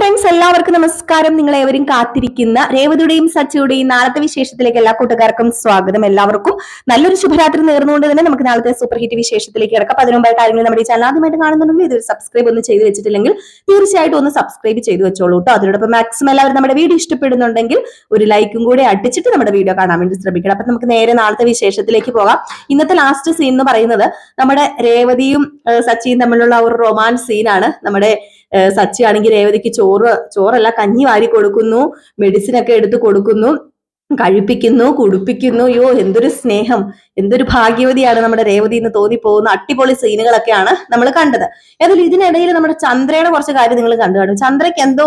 Friends എല്ലാവർക്കും നമസ്കാരം. നിങ്ങൾ ഏവരും കാത്തിരിക്കുന്ന രേവതിയുടെയും സച്ചിയുടെയും നാളത്തെ വിശേഷത്തിലേക്ക് എല്ലാ കൂട്ടുകാർക്കും സ്വാഗതം. എല്ലാവർക്കും നല്ലൊരു ശുഭരാത്രി നേർന്നുകൊണ്ട് തന്നെ നമുക്ക് നാളത്തെ സൂപ്പർ ഹിറ്റ് വിശേഷത്തിലേക്ക് കിടക്കാം. അതിനുമ്പായിട്ട് ആരെങ്കിലും നമ്മുടെ ചാനൽ ആദ്യമായിട്ട് കാണുന്നുണ്ടെങ്കിൽ ഇതൊരു സബ്സ്ക്രൈബ് ഒന്ന് ചെയ്തു വെച്ചിട്ടില്ലെങ്കിൽ തീർച്ചയായിട്ടും ഒന്ന് സബ്സ്ക്രൈബ് ചെയ്തു വെച്ചോളൂ കേട്ടോ അതിനോടൊപ്പം മാക്സിമം എല്ലാവരും നമ്മുടെ വീഡിയോ ഇഷ്ടപ്പെടുന്നുണ്ടെങ്കിൽ ഒരു ലൈക്കും കൂടി അടിച്ചിട്ട് നമ്മുടെ വീഡിയോ കാണാൻ വേണ്ടി ശ്രമിക്കണം. അപ്പൊ നമുക്ക് നേരെ നാളത്തെ വിശേഷത്തിലേക്ക് പോകാം. ഇന്നത്തെ ലാസ്റ്റ് സീൻ എന്ന് പറയുന്നത് നമ്മുടെ രേവതിയും സച്ചിയും തമ്മിലുള്ള ഒരു റൊമാൻസ് സീനാണ് നമ്മുടെ സച്ചി ആണെങ്കിൽ രേവതിക്ക് ചോറ് ചോറല്ല കഞ്ഞി വാരി കൊടുക്കുന്നു മെഡിസിൻ ഒക്കെ എടുത്ത് കൊടുക്കുന്നു. കഴിപ്പിക്കുന്നു കുടിപ്പിക്കുന്നു. യോ എന്തൊരു സ്നേഹം. എന്തൊരു ഭാഗ്യവതിയാണ് നമ്മുടെ രേവതി എന്ന് തോന്നിപ്പോകുന്ന അടിപൊളി സീനുകളൊക്കെയാണ് നമ്മൾ കണ്ടത്. ഏതായാലും ഇതിനിടയിൽ നമ്മുടെ ചന്ദ്രയുടെ കുറച്ച് കാര്യം നിങ്ങൾ കണ്ടു കാണും. ചന്ദ്രയ്ക്ക് എന്തോ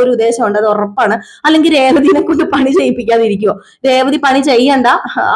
ഒരു ഉദ്ദേശമുണ്ട് അത് ഉറപ്പാണ്. അല്ലെങ്കിൽ രേവതിനെ കൊണ്ട് പണി ചെയ്യിപ്പിക്കാതിരിക്കുവോ? രേവതി പണി ചെയ്യണ്ട.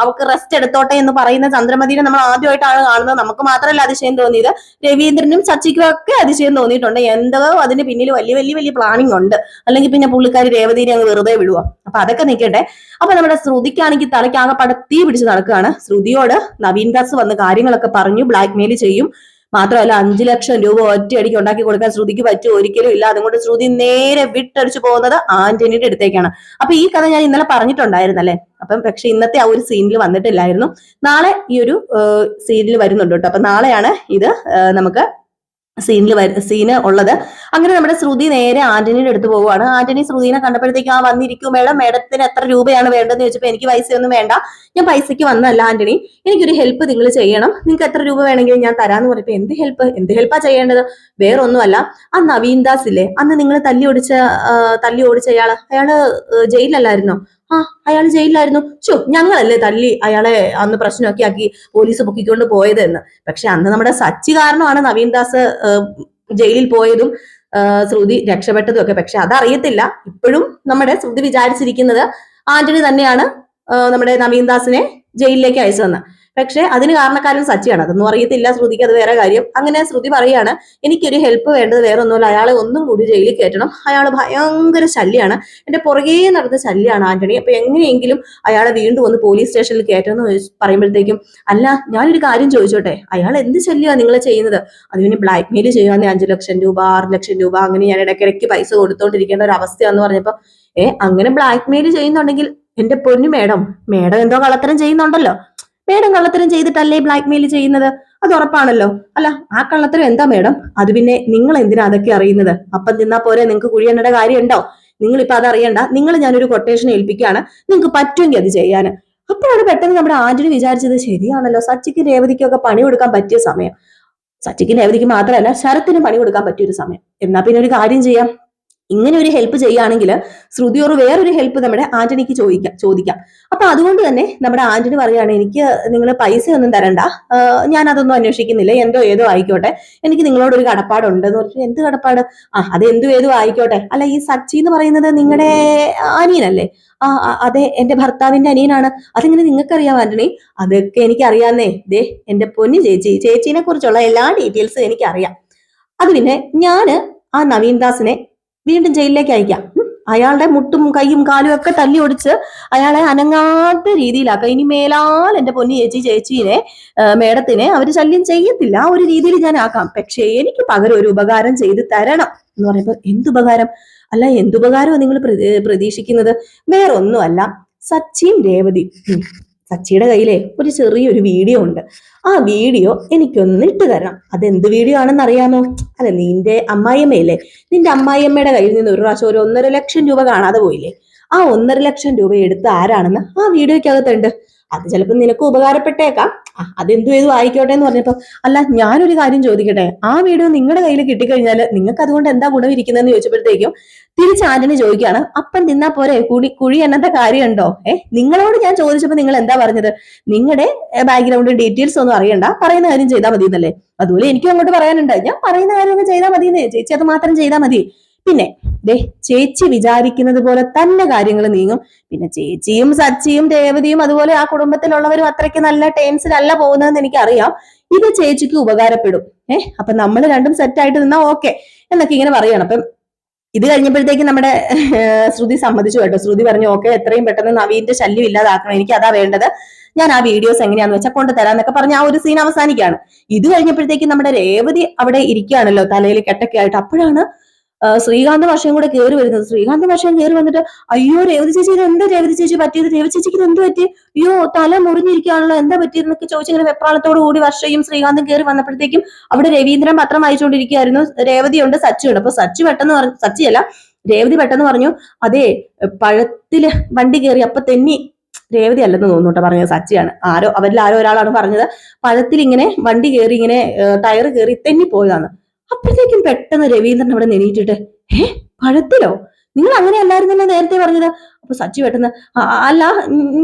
അവക്ക് റെസ്റ്റ് എടുത്തോട്ടെ എന്ന് പറയുന്ന ചന്ദ്രമതിനെ നമ്മൾ ആദ്യമായിട്ടാണ് കാണുന്നത്. നമുക്ക് മാത്രമല്ല അതിശയം തോന്നിയത്. രവീന്ദ്രനും ചച്ചിക്കും ഒക്കെ അതിശയം തോന്നിയിട്ടുണ്ട്. എന്തോ അതിന് പിന്നിൽ വലിയ വലിയ വലിയ പ്ലാനിങ് ഉണ്ട്. അല്ലെങ്കിൽ പിന്നെ പുള്ളിക്കാരി രേവതിനെ അങ്ങ് വെറുതെ വിടുക അപ്പൊ അതൊക്കെ നിൽക്കട്ടെ. അപ്പൊ നമ്മുടെ ശ്രുതിക്കാണെങ്കിൽ തലയ്ക്ക് ആകെപ്പാടെ പട തീ പിടിച്ച് നടക്കുകയാണ്. ശ്രുതിയോട് നവീൻ ദാസ് വന്ന് കാര്യങ്ങളൊക്കെ പറഞ്ഞു ബ്ലാക്ക് മെയിൽ ചെയ്യും. മാത്രമല്ല അഞ്ചു ലക്ഷം രൂപ ഒറ്റയടിക്ക് ഉണ്ടാക്കി കൊടുക്കാൻ ശ്രുതിക്ക് പറ്റും? ഒരിക്കലും ഇല്ല. അതുകൊണ്ട് ശ്രുതി നേരെ വിട്ടടിച്ചു പോകുന്നത് ആന്റണിയുടെ അടുത്തേക്കാണ്. അപ്പൊ ഈ കഥ ഞാൻ ഇന്നലെ പറഞ്ഞിട്ടുണ്ടായിരുന്നല്ലേ? അപ്പം പക്ഷെ ഇന്നത്തെ ആ ഒരു സീനിൽ വന്നിട്ടില്ലായിരുന്നു. നാളെ ഈ ഒരു സീനിൽ വരുന്നുണ്ട് കേട്ടോ. അപ്പൊ നാളെയാണ് ഇത് നമുക്ക് സീനിൽ സീന് ഉള്ളത്. അങ്ങനെ നമ്മുടെ ശ്രുതി നേരെ ആന്റണിയുടെ അടുത്ത് പോവുകയാണ്. ആന്റണി ശ്രുതിനെ കണ്ടപ്പോഴത്തേക്ക് ആ വന്നിരിക്കും മേഡം. മേഡത്തിന് എത്ര രൂപയാണ് വേണ്ടതെന്ന് ചോദിച്ചപ്പോൾ എനിക്ക് പൈസയൊന്നും വേണ്ട. ഞാൻ പൈസയ്ക്ക് വന്നതല്ല ആന്റണി. എനിക്കൊരു ഹെൽപ്പ് നിങ്ങൾ ചെയ്യണം. നിങ്ങൾക്ക് എത്ര രൂപ വേണമെങ്കിലും ഞാൻ തരാന്ന് പറഞ്ഞപ്പോൾ എന്ത് ഹെൽപ്പ്? എന്ത് ഹെൽപ്പാ ചെയ്യേണ്ടത്? വേറൊന്നുമല്ല. ആ നവീൻ ദാസ് ഇല്ലേ അന്ന് നിങ്ങൾ തല്ലി ഓടിച്ച തല്ലി ഓടിച്ച അയാൾ അയാൾ ജയിലല്ലായിരുന്നോ ആ അയാൾ ജയിലിലായിരുന്നു. ചോ ഞങ്ങളല്ലേ തല്ലി അയാളെ അന്ന് പ്രശ്നമൊക്കെ ആക്കി പോലീസ് പൊക്കിക്കൊണ്ട് പോയത് എന്ന് പക്ഷെ അന്ന് നമ്മുടെ സച്ചി കാരണമാണ് നവീൻ ദാസ് ജയിലിൽ പോയതും ശ്രുതി രക്ഷപ്പെട്ടതും ഒക്കെ. പക്ഷെ അതറിയത്തില്ല. ഇപ്പോഴും നമ്മുടെ ശ്രുതി വിചാരിച്ചിരിക്കുന്നത് ആന്റണി തന്നെയാണ് നമ്മുടെ നവീൻ ദാസിനെ ജയിലിലേക്ക് അയച്ചതെന്ന്. പക്ഷെ അതിന് കാരണക്കാരൻ സച്ചിയാണ്. അതൊന്നും അറിയത്തില്ല ശ്രുതിക്ക് അത് വേറെ കാര്യം. അങ്ങനെ ശ്രുതി പറയാണ് എനിക്കൊരു ഹെൽപ്പ് വേണ്ടത് വേറെ ഒന്നുമില്ല അയാളെ ഒന്നും കൂടി ജയിലിൽ കയറ്റണം. അയാൾ ഭയങ്കര ശല്യമാണ് എന്റെ പുറകെ നടന്ന ശല്യമാണ് ആന്റണി. അപ്പൊ എങ്ങനെയെങ്കിലും അയാളെ വീണ്ടും ഒന്ന് പോലീസ് സ്റ്റേഷനിൽ കയറ്റണമെന്ന് പറയുമ്പോഴത്തേക്കും അല്ല ഞാനൊരു കാര്യം ചോദിച്ചോട്ടെ? അയാൾ എന്ത് ശല്യമാണ് നിങ്ങളെ ചെയ്യുന്നത്? അതിന് ബ്ലാക്ക് മെയിൽ ചെയ്യുവാന്നെ അഞ്ചു ലക്ഷം രൂപ ആറ് ലക്ഷം രൂപ അങ്ങനെ ഞാൻ ഇടയ്ക്കിടയ്ക്ക് പൈസ കൊടുത്തോണ്ടിരിക്കേണ്ട ഒരു അവസ്ഥയാന്ന് പറഞ്ഞപ്പോ ഏ അങ്ങനെ ബ്ലാക്ക് മെയിൽ ചെയ്യുന്നുണ്ടെങ്കിൽ എന്റെ പൊന്നു മേഡം മേഡം എന്തോ കളത്തരം ചെയ്യുന്നുണ്ടല്ലോ. മേഡം കള്ളത്തരം ചെയ്തിട്ടല്ലേ ബ്ലാക്ക് മെയിൽ ചെയ്യുന്നത്? അത് ഉറപ്പാണല്ലോ. അല്ല ആ കള്ളത്തരം എന്താ മേഡം? അത് പിന്നെ നിങ്ങൾ എന്തിനാ അതൊക്കെ അറിയുന്നത്? അപ്പം തിന്നാ പോരെ നിങ്ങൾക്ക് കുഴിയണ്ണയുടെ കാര്യമുണ്ടോ? നിങ്ങൾ ഇപ്പൊ അത് അറിയണ്ട. നിങ്ങൾ ഞാനൊരു കൊട്ടേഷൻ ഏൽപ്പിക്കുകയാണ്. നിങ്ങൾക്ക് പറ്റുമെങ്കിൽ അത് ചെയ്യാൻ. അപ്പോഴാണ് പെട്ടെന്ന് നമ്മുടെ ആന്റണി വിചാരിച്ചത് ശരിയാണല്ലോ. സച്ചിക്ക് രേവതിക്കൊക്കെ പണി കൊടുക്കാൻ പറ്റിയ സമയം. സച്ചിക്ക് രേവതിക്ക് മാത്രമല്ല ശരത്തിന് പണി കൊടുക്കാൻ പറ്റിയ ഒരു സമയം. എന്നാ പിന്നെ ഒരു കാര്യം ചെയ്യാം. ഇങ്ങനെ ഒരു ഹെൽപ്പ് ചെയ്യുകയാണെങ്കിൽ ശ്രുതിയോർ വേറൊരു ഹെൽപ്പ് നമ്മുടെ ആന്റണിക്ക് ചോദിക്കാം ചോദിക്കാം. അപ്പൊ അതുകൊണ്ട് തന്നെ നമ്മുടെ ആന്റണി പറയാണ് എനിക്ക് നിങ്ങൾ പൈസ ഒന്നും തരണ്ട ഞാൻ അതൊന്നും അന്വേഷിക്കുന്നില്ല. എന്തോ ഏതോ ആയിക്കോട്ടെ. എനിക്ക് നിങ്ങളോട് ഒരു കടപ്പാടുണ്ട് എന്ന് പറഞ്ഞാൽ എന്ത് കടപ്പാട്? ആ അത് എന്തോ ഏതോ ആയിക്കോട്ടെ. അല്ല ഈ സച്ചി എന്ന് പറയുന്നത് നിങ്ങളുടെ അനിയനല്ലേ? ആ അതെ എന്റെ ഭർത്താവിന്റെ അനിയനാണ്. അതെങ്ങനെ നിങ്ങൾക്കറിയാം ആന്റണി? അതൊക്കെ എനിക്ക് അറിയാന്നേ ദേ എന്റെ പൊന്നു ചേച്ചി. ചേച്ചീനെ കുറിച്ചുള്ള എല്ലാ ഡീറ്റെയിൽസും എനിക്ക് അറിയാം അത് പിന്നെ ഞാൻ ആ നവീൻ ദാസിനെ വീണ്ടും ജയിലിലേക്ക് അയക്കാം. അയാളുടെ മുട്ടും കൈയും കാലും ഒക്കെ തല്ലി ഒടിച്ച് അയാളെ അനങ്ങാത്ത രീതിയിലാക്കുക ഇനി മേലാൽ എന്റെ പൊന്നി ചേച്ചി ചേച്ചീനെ മേഡത്തിനെ അവർ ശല്യം ചെയ്യത്തില്ല. ആ ഒരു രീതിയിൽ ഞാൻ ആക്കാം. പക്ഷേ എനിക്ക് പകരം ഒരു ഉപകാരം ചെയ്ത് തരണം എന്ന് പറയുമ്പോൾ എന്തുപകാരം അല്ല എന്തുപകാരമാണ് നിങ്ങൾ പ്രതീക്ഷിക്കുന്നത്? വേറൊന്നുമല്ല. സച്ചിയും രേവതി. സച്ചിയുടെ കയ്യിലെ ഒരു ചെറിയൊരു വീഡിയോ ഉണ്ട്. ആ വീഡിയോ എനിക്കൊന്ന് ഇട്ട് തരണം. അതെന്ത് വീഡിയോ ആണെന്ന് അറിയാമോ? അല്ല നിന്റെ അമ്മായിയമ്മയില്ലേ? നിന്റെ അമ്മായിയമ്മയുടെ കയ്യിൽ നിന്ന് ഒരു പ്രാവശ്യം ഒരു ഒന്നര ലക്ഷം രൂപ കാണാതെ പോയില്ലേ? ആ ഒന്നര ലക്ഷം രൂപ എടുത്ത് ആരാണെന്ന് ആ വീഡിയോയ്ക്കകത്തുണ്ട്. അത് ചിലപ്പോൾ നിനക്ക് ഉപകാരപ്പെട്ടേക്കാം. അതെന്തു ചെയ്തു? ആയിക്കോട്ടെ എന്ന് പറഞ്ഞപ്പോ അല്ല ഞാനൊരു കാര്യം ചോദിക്കട്ടെ? ആ വീഡിയോ നിങ്ങളുടെ കയ്യിൽ കിട്ടിക്കഴിഞ്ഞാൽ നിങ്ങൾക്ക് അതുകൊണ്ട് എന്താ ഗുണം ഇരിക്കുന്നതെന്ന് ചോദിച്ചപ്പോഴത്തേക്കും തിരിച്ച് ആന്റണി ചോദിക്കുകയാണ് അപ്പം തിന്നാ പോരെ? കുഴി കുഴി എന്നത്തെ കാര്യമുണ്ടോ? ഏഹ് നിങ്ങളോട് ഞാൻ ചോദിച്ചപ്പോൾ നിങ്ങൾ എന്താ പറഞ്ഞത്? നിങ്ങളുടെ ബാക്ക്ഗ്രൗണ്ട് ഡീറ്റെയിൽസ് ഒന്നും അറിയണ്ട പറയുന്ന കാര്യം ചെയ്താൽ മതി എന്നല്ലേ അതുപോലെ എനിക്കും അങ്ങോട്ട് പറയാനുണ്ട് ഞാൻ പറയുന്ന കാര്യം ഒന്ന് ചെയ്താൽ മതി ചേച്ചി അത് മാത്രം ചെയ്താൽ മതി. പിന്നെ ദേ ചേച്ചി വിചാരിക്കുന്നത് പോലെ തന്നെ കാര്യങ്ങൾ നീങ്ങും. പിന്നെ ചേച്ചിയും സച്ചിയും രേവതിയും അതുപോലെ ആ കുടുംബത്തിലുള്ളവരും അത്രയ്ക്ക് നല്ല ടേംസിലല്ല പോകുന്നതെന്ന് എനിക്കറിയാം. ഇത് ചേച്ചിക്ക് ഉപകാരപ്പെടും. ഏഹ് അപ്പൊ നമ്മൾ രണ്ടും സെറ്റ് ആയിട്ട് നിന്നാ ഓക്കെ എന്നൊക്കെ ഇങ്ങനെ പറയണം. അപ്പം ഇത് കഴിഞ്ഞപ്പോഴത്തേക്ക് നമ്മുടെ ശ്രുതി സമ്മതിച്ചു കേട്ടോ. ശ്രുതി പറഞ്ഞു ഓക്കെ എത്രയും പെട്ടെന്ന് നവീന്റെ ശല്യം ഇല്ലാതാക്കണം. എനിക്ക് അതാ വേണ്ടത്. ഞാൻ ആ വീഡിയോസ് എങ്ങനെയാന്ന് വെച്ചാൽ കൊണ്ട് തരാന്നൊക്കെ പറഞ്ഞ് ആ ഒരു സീൻ അവസാനിക്കാണ് ഇത് കഴിഞ്ഞപ്പോഴത്തേക്ക് നമ്മുടെ രേവതി അവിടെ ഇരിക്കുകയാണല്ലോ തലയിൽ കെട്ടൊക്കെ ആയിട്ട്. അപ്പോഴാണ് ശ്രീകാന്ത് വർഷം കൂടെ കയറി വരുന്നത്. ശ്രീകാന്ത് വർഷം കയറി വന്നിട്ട് അയ്യോ രേവതി ചേച്ചി ഇത് എന്താ രേവതി ചേച്ചി പറ്റിയത്? രേവതി ചേച്ചിക്ക് എന്ത് പറ്റി? അയ്യോ തല മുറിഞ്ഞിരിക്കാണല്ലോ എന്താ പറ്റിയെന്നൊക്കെ ചോദിച്ചിങ്ങനെ വെപ്രാളത്തോടു കൂടി വർഷയും ശ്രീകാന്തും കയറി വന്നപ്പോഴത്തേക്കും അവിടെ രവീന്ദ്രൻ പത്രം വായിച്ചുകൊണ്ടിരിക്കുകയായിരുന്നു. രേവതിയുണ്ട് സച്ചിയുണ്ട്. അപ്പൊ സച്ചി പെട്ടെന്ന് പറഞ്ഞു സച്ചിയല്ല രേവതി പെട്ടെന്ന് പറഞ്ഞു അതെ പഴത്തിൽ വണ്ടി കയറി അപ്പൊ തെന്നി. രേവതി അല്ലെന്ന് തോന്നുന്നു കേട്ടോ പറഞ്ഞത് സച്ചിയാണ്. ആരോ അവരിൽ ആരോ ഒരാളാണ് പറഞ്ഞത്. പഴത്തിൽ ഇങ്ങനെ വണ്ടി കയറി ഇങ്ങനെ ടയർ കയറി തെന്നി പോയതാണ് അപ്പോഴത്തേക്കും പെട്ടെന്ന് രവീന്ദ്രൻ അവിടെ നെനീറ്റിട്ട് ഏ പഴത്തിലോ? നിങ്ങൾ അങ്ങനെ അല്ലായിരുന്നല്ലോ നേരത്തെ പറഞ്ഞത്? അപ്പൊ സച്ചി പെട്ടെന്ന് അല്ല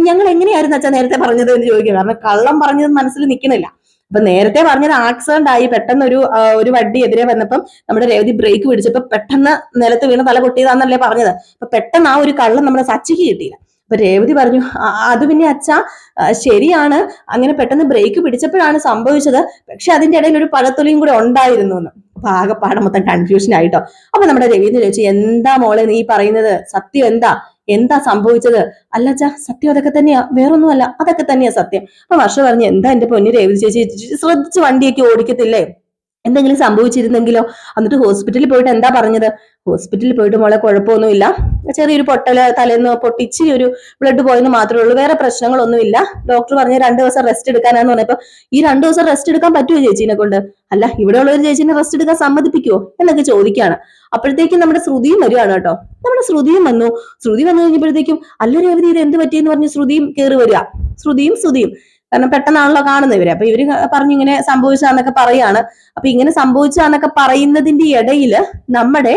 ഞങ്ങൾ എങ്ങനെയായിരുന്നു അച്ഛാ നേരത്തെ പറഞ്ഞത്? എന്ന് ചോദിക്കുക കാരണം കള്ളം പറഞ്ഞത് മനസ്സിൽ നിൽക്കുന്നില്ല. അപ്പൊ നേരത്തെ പറഞ്ഞത് ആക്സിഡന്റ് ആയി പെട്ടെന്ന് ഒരു ഒരു വണ്ടി എതിരെ വന്നപ്പം നമ്മുടെ രേവതി ബ്രേക്ക് പിടിച്ചപ്പോ പെട്ടെന്ന് നിലത്ത് വീണ് തല പൊട്ടിയതാന്നല്ലേ പറഞ്ഞത്. അപ്പൊ പെട്ടെന്ന് ആ ഒരു കള്ളം നമ്മുടെ സച്ചിക്ക് കിട്ടിയില്ല. അപ്പൊ രേവതി പറഞ്ഞു അത് പിന്നെ അച്ഛ ശരിയാണ്. അങ്ങനെ പെട്ടെന്ന് ബ്രേക്ക് പിടിച്ചപ്പോഴാണ് സംഭവിച്ചത്. പക്ഷെ അതിന്റെ ഇടയിൽ ഒരു പഴത്തൊലിയും കൂടെ ഉണ്ടായിരുന്നു എന്ന്. അപ്പൊ മൊത്തം കൺഫ്യൂഷൻ ആയിട്ടോ. അപ്പൊ നമ്മുടെ രവീന്ദ്രൻ ചോദിച്ചു എന്താ മോളെ നീ പറയുന്നത്? സത്യം എന്താ? എന്താ സംഭവിച്ചത്? അല്ല അച്ഛാ സത്യം അതൊക്കെ തന്നെയാ. വേറൊന്നുമല്ല അതൊക്കെ തന്നെയാ സത്യം. അപ്പൊ വർഷ പറഞ്ഞു എന്താ എന്റെ പൊന്നി രേവതി ചേച്ചി? ശ്രദ്ധിച്ച് വണ്ടിയൊക്കെ ഓടിക്കത്തില്ലേ? എന്തെങ്കിലും സംഭവിച്ചിരുന്നെങ്കിലോ? എന്നിട്ട് ഹോസ്പിറ്റലിൽ പോയിട്ട് എന്താ പറഞ്ഞത്? ഹോസ്പിറ്റലിൽ പോയിട്ട് മോളെ കുഴപ്പമൊന്നുമില്ല. ചെറിയൊരു പൊട്ടൽ തലേന്ന് പൊട്ടിച്ച് ഒരു ബ്ലഡ് പോയെന്ന് മാത്രമേ ഉള്ളൂ. വേറെ പ്രശ്നങ്ങളൊന്നുമില്ല. ഡോക്ടർ പറഞ്ഞ രണ്ടു ദിവസം റെസ്റ്റ് എടുക്കാനാന്ന് പറഞ്ഞപ്പോ ഈ രണ്ടു ദിവസം റെസ്റ്റ് എടുക്കാൻ പറ്റുമോ ചേച്ചീനെ കൊണ്ട്? അല്ല ഇവിടെ ഉള്ള ഒരു ചേച്ചീനെ റെസ്റ്റ് എടുക്കാൻ സമ്മതിപ്പിക്കുവോ? എന്നൊക്കെ ചോദിക്കുകയാണ്. അപ്പോഴത്തേക്കും നമ്മുടെ ശ്രുതിയും വരികയാണ് കേട്ടോ. നമ്മുടെ ശ്രുതിയും വന്നു. ശ്രുതി വന്നു കഴിഞ്ഞപ്പോഴത്തേക്കും അല്ല രേവതി ഇത് എന്ത് പറ്റിയെന്ന് പറഞ്ഞ് ശ്രുതിയും കയറി വരിക. ശ്രുതിയും ശ്രുതിയും. കാരണം പെട്ടെന്നാണല്ലോ കാണുന്നത് ഇവരെ. അപ്പൊ ഇവർ പറഞ്ഞു ഇങ്ങനെ സംഭവിച്ചാന്നൊക്കെ പറയാണ്. അപ്പൊ ഇങ്ങനെ സംഭവിച്ചാന്നൊക്കെ പറയുന്നതിന്റെ ഇടയിൽ നമ്മുടെ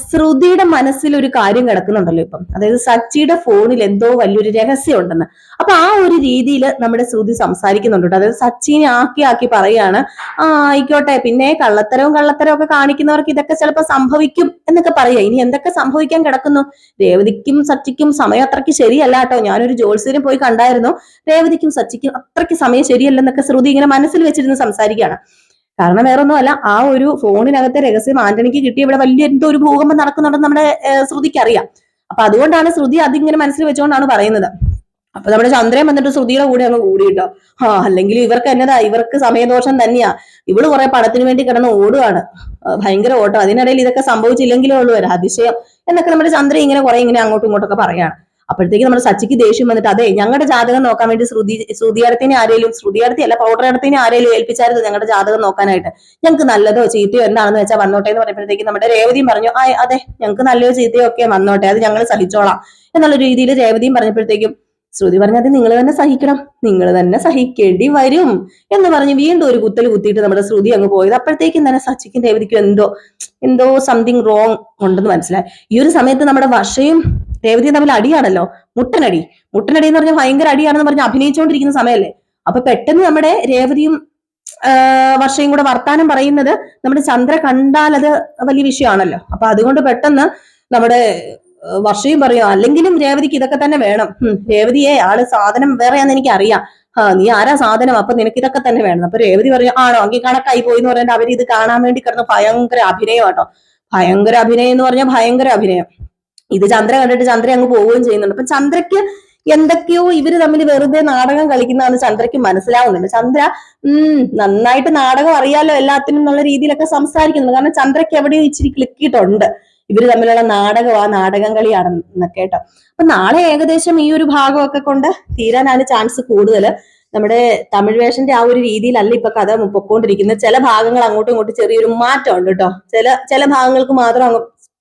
ശ്രുതിയുടെ മനസ്സിൽ ഒരു കാര്യം കിടക്കുന്നുണ്ടല്ലോ ഇപ്പം. അതായത് സച്ചിയുടെ ഫോണിൽ എന്തോ വലിയൊരു രഹസ്യം ഉണ്ടെന്ന് അപ്പൊ ആ ഒരു രീതിയിൽ നമ്മുടെ ശ്രുതി സംസാരിക്കുന്നുണ്ട്. അതായത് സച്ചിനെ ആക്കി ആക്കി പറയാണ് ആ ആയിക്കോട്ടെ പിന്നെ കള്ളത്തരവും കള്ളത്തരവും ഒക്കെ കാണിക്കുന്നവർക്ക് ഇതൊക്കെ ചിലപ്പോൾ സംഭവിക്കും എന്നൊക്കെ പറയാ ഇനി എന്തൊക്കെ സംഭവിക്കാൻ കിടക്കുന്നു? രേവതിക്കും സച്ചിക്കും സമയം അത്രയ്ക്ക് ശരിയല്ല കേട്ടോ. ഞാനൊരു ജോത്സ്യനും പോയി കണ്ടായിരുന്നു. രേവതിക്കും സച്ചിക്കും അത്രയ്ക്ക് സമയം ശരിയല്ല എന്നൊക്കെ ശ്രുതി ഇങ്ങനെ മനസ്സിൽ വെച്ചിരുന്ന് സംസാരിക്കുകയാണ്. കാരണം വേറൊന്നുമല്ല ആ ഒരു ഫോണിനകത്തെ രഹസ്യം ആന്റണിക്ക് കിട്ടി ഇവിടെ വലിയ എന്തോ ഒരു ഭൂകമ്പം നടക്കുന്നുണ്ടെന്ന് നമ്മുടെ ശ്രുതിക്ക് അറിയാം. അപ്പൊ അതുകൊണ്ടാണ് ശ്രുതി അതിങ്ങനെ മനസ്സിൽ വെച്ചുകൊണ്ടാണ് പറയുന്നത്. അപ്പൊ നമ്മുടെ ചന്ദ്രൻ വന്നിട്ട് ശ്രുതിയുടെ കൂടെ അങ്ങ് കൂടിയിട്ടോ ആ അല്ലെങ്കിൽ ഇവർക്ക് എന്നതാ ഇവർക്ക് സമയദോഷം തന്നെയാ. ഇവൾ കുറെ പണത്തിന് വേണ്ടി കിടന്ന് ഓടുകയാണ് ഭയങ്കര ഓട്ടം. അതിനിടയിൽ ഇതൊക്കെ സംഭവിച്ചില്ലെങ്കിലേ ഉള്ളൂ ഒരു അതിശയം. എന്നൊക്കെ നമ്മുടെ ചന്ദ്രൻ ഇങ്ങനെ കുറെ ഇങ്ങനെ അങ്ങോട്ടും ഇങ്ങോട്ടൊക്കെ പറയാണ്. അപ്പോഴത്തേക്ക് നമ്മുടെ സച്ചിക്ക് ദേഷ്യം വന്നിട്ട് അതെ ഞങ്ങളുടെ ജാതകം നോക്കാൻ വേണ്ടി ശ്രുതി ശ്രുതിയടത്തിനെ ആരെയും ശ്രുതിയടത്തി അല്ല പൗഡർ അടുത്തിനെ ആരെയും ഏൽപ്പിച്ചായിരുന്നു ഞങ്ങളുടെ ജാതകം നോക്കാനായിട്ട്. ഞങ്ങൾക്ക് നല്ലതോ ചീത്തയോ എന്താണെന്ന് വെച്ചാൽ വന്നോട്ടെ എന്ന് പറയുമ്പോഴത്തേക്ക് നമ്മുടെ രേവതിയും പറഞ്ഞു ആ അതെ ഞങ്ങൾക്ക് നല്ലതോ ചീത്തയോ ഒക്കെ വന്നോട്ടെ അത് ഞങ്ങൾ സഹിച്ചോളാം എന്നുള്ള രീതിയിൽ രേവതിയും പറഞ്ഞപ്പോഴത്തേക്കും ശ്രുതി പറഞ്ഞത് നിങ്ങൾ തന്നെ സഹിക്കണം. നിങ്ങൾ തന്നെ സഹിക്കേണ്ടി വരും എന്ന് പറഞ്ഞ് വീണ്ടും ഒരു കുത്തൽ കുത്തിയിട്ട് നമ്മുടെ ശ്രുതി അങ്ങ് പോയത്. അപ്പോഴത്തേക്കും തന്നെ സച്ചിക്കും രേവതിക്കും എന്തോ എന്തോ സംതിങ് റോങ് ഉണ്ടെന്ന് മനസ്സിലായി. ഈ ഒരു സമയത്ത് നമ്മുടെ വർഷയും രേവതിയും തമ്മിൽ അടിയാണല്ലോ. മുട്ടനടി. മുട്ടനടി എന്ന് പറഞ്ഞാൽ ഭയങ്കര അടിയാണെന്ന് പറഞ്ഞ് അഭിനയിച്ചുകൊണ്ടിരിക്കുന്ന സമയമല്ലേ അപ്പൊ പെട്ടെന്ന് നമ്മുടെ രേവതിയും വർഷയും കൂടെ വർത്താനം പറയുന്നത് നമ്മുടെ ചന്ദ്ര കണ്ടാൽ അത് വലിയ വിഷയമാണല്ലോ. അപ്പൊ അതുകൊണ്ട് പെട്ടെന്ന് നമ്മുടെ വർഷയും പറയും. അല്ലെങ്കിലും രേവതിക്ക് ഇതൊക്കെ തന്നെ വേണം. രേവതിയെ ആൾ സാധനം വേറെയാന്ന് എനിക്ക് അറിയാം. ആ നീ ആരാ സാധനം? അപ്പൊ നിനക്ക് ഇതൊക്കെ തന്നെ വേണം. അപ്പൊ രേവതി പറയും ആണോ? അങ്ങനെ കണക്കായി പോയി എന്ന് പറയുന്നത് അവർ ഇത് കാണാൻ വേണ്ടി കിടന്ന ഭയങ്കര അഭിനയം കേട്ടോ ഭയങ്കര അഭിനയം എന്ന് പറഞ്ഞാൽ ഭയങ്കര അഭിനയം. ഇത് ചന്ദ്ര കണ്ടിട്ട് ചന്ദ്ര അങ്ങ് പോവുകയും ചെയ്യുന്നുണ്ട്. അപ്പൊ ചന്ദ്രക്ക് എന്തൊക്കെയോ ഇവർ തമ്മിൽ വെറുതെ നാടകം കളിക്കുന്നതാണ് ചന്ദ്രയ്ക്ക് മനസ്സിലാവുന്നുണ്ട് ചന്ദ്ര ഉം നന്നായിട്ട് നാടകം അറിയാലോ എല്ലാത്തിനും എന്നുള്ള രീതിയിലൊക്കെ സംസാരിക്കുന്നുണ്ട്. കാരണം ചന്ദ്രയ്ക്ക് എവിടെയോ ഇച്ചിരി ക്ലിക്കിയിട്ടുണ്ട് ഇവർ തമ്മിലുള്ള നാടകം ആ നാടകം കളിയാണെന്നൊക്കെ കേട്ടോ. അപ്പൊ നാളെ ഏകദേശം ഈ ഒരു ഭാഗമൊക്കെ കൊണ്ട് തീരാനാണ് ചാൻസ് കൂടുതൽ നമ്മുടെ തമിഴ് വേഷന്റെ ആ ഒരു രീതിയിലല്ല ഇപ്പൊ കഥ പൊക്കോണ്ടിരിക്കുന്നത്. ചില ഭാഗങ്ങൾ അങ്ങോട്ടും ഇങ്ങോട്ടും ചെറിയൊരു മാറ്റം ഉണ്ട് കേട്ടോ. ചില ചില ഭാഗങ്ങൾക്ക് മാത്രം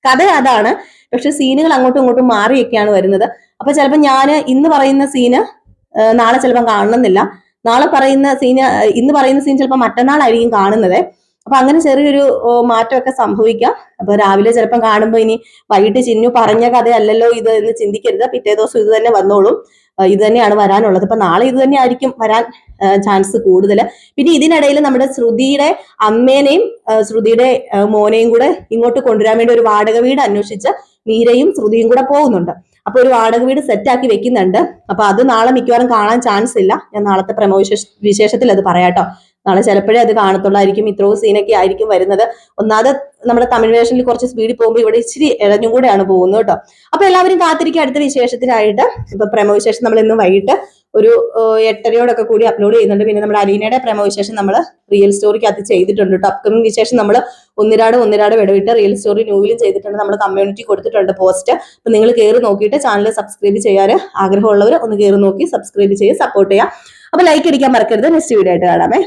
കഥ അതാണ്. പക്ഷെ സീനുകൾ അങ്ങോട്ടും ഇങ്ങോട്ടും മാറിയൊക്കെയാണ് വരുന്നത്. അപ്പൊ ചിലപ്പോൾ ഞാൻ ഇന്ന് പറയുന്ന സീന് നാളെ ചിലപ്പോൾ കാണണമെന്നില്ല. നാളെ പറയുന്ന സീന് ഇന്ന് പറയുന്ന സീൻ ചിലപ്പോൾ മറ്റന്നാളായിരിക്കും കാണുന്നത്. അപ്പൊ അങ്ങനെ ചെറിയൊരു മാറ്റമൊക്കെ സംഭവിക്കാം. അപ്പൊ രാവിലെ ചിലപ്പം കാണുമ്പോൾ ഇനി വൈകിട്ട് ചിന്നു പറഞ്ഞ കഥയല്ലല്ലോ ഇത് എന്ന് ചിന്തിക്കരുത്. പിറ്റേ ദിവസം ഇത് തന്നെ വന്നോളും. ഇത് തന്നെയാണ് വരാനുള്ളത്. അപ്പൊ നാളെ ഇത് തന്നെ ആയിരിക്കും വരാൻ ചാൻസ് കൂടുതൽ പിന്നെ ഇതിനിടയിൽ നമ്മുടെ ശ്രുതിയുടെ അമ്മേനെയും ശ്രുതിയുടെ മോനെയും കൂടെ ഇങ്ങോട്ട് കൊണ്ടുവരാൻ വേണ്ടി ഒരു വാടക വീട് അന്വേഷിച്ച് മീരയും ശ്രുതിയും കൂടെ പോകുന്നുണ്ട്. അപ്പൊ ഒരു വാടക വീട് സെറ്റാക്കി വെക്കുന്നുണ്ട്. അപ്പൊ അത് നാളെ മിക്കവാറും കാണാൻ ചാൻസ് ഇല്ല. ഞാൻ നാളത്തെ പ്രമോ വിശേഷത്തിൽ അത് പറയാട്ടോ. നാളെ ചിലപ്പോഴേ അത് കാണത്തുള്ളായിരിക്കും. ഇത്രയും സീനൊക്കെ ആയിരിക്കും വരുന്നത്. ഒന്നാമത് നമ്മുടെ തമിഴ് വേഷനിൽ കുറച്ച് സ്പീഡിൽ പോകുമ്പോൾ ഇവിടെ ഇച്ചിരി ഇഴഞ്ഞും കൂടെയാണ് പോകുന്നത് കേട്ടോ. അപ്പൊ എല്ലാവരും കാത്തിരിക്കുക. അടുത്ത വിശേഷത്തിനായിട്ട് ഇപ്പൊ പ്രമവിശേഷം നമ്മൾ ഇന്ന് വൈകിട്ട് ഒരു എട്ടരയോടൊക്കെ കൂടി അപ്ലോഡ് ചെയ്യുന്നുണ്ട്. പിന്നെ നമ്മുടെ അലീനയുടെ പ്രമവിശേഷം നമ്മൾ റിയൽ സ്റ്റോറിക്ക് അത് ചെയ്തിട്ടുണ്ട് കേട്ടോ. അപ്കമിങ് വിശേഷം നമ്മൾ ഒന്നിരാട് ഒന്നിരാട് വിടവിട്ട് റിയൽ സ്റ്റോറി ന്യൂവിലും ചെയ്തിട്ടുണ്ട്. നമ്മൾ കമ്മ്യൂണിറ്റി കൊടുത്തിട്ടുണ്ട് പോസ്റ്റ് അപ്പൊ നിങ്ങൾ കയറി നോക്കിയിട്ട് ചാനൽ സബ്സ്ക്രൈബ് ചെയ്യാൻ ആഗ്രഹമുള്ളവർ ഒന്ന് കയറി നോക്കി സബ്സ്ക്രൈബ് ചെയ്ത് സപ്പോർട്ട് ചെയ്യാം അപ്പൊ ലൈക്ക് അടിക്കാൻ മറക്കരുത്. നെക്സ്റ്റ് വീഡിയോ ആയിട്ട് കാണാമേ.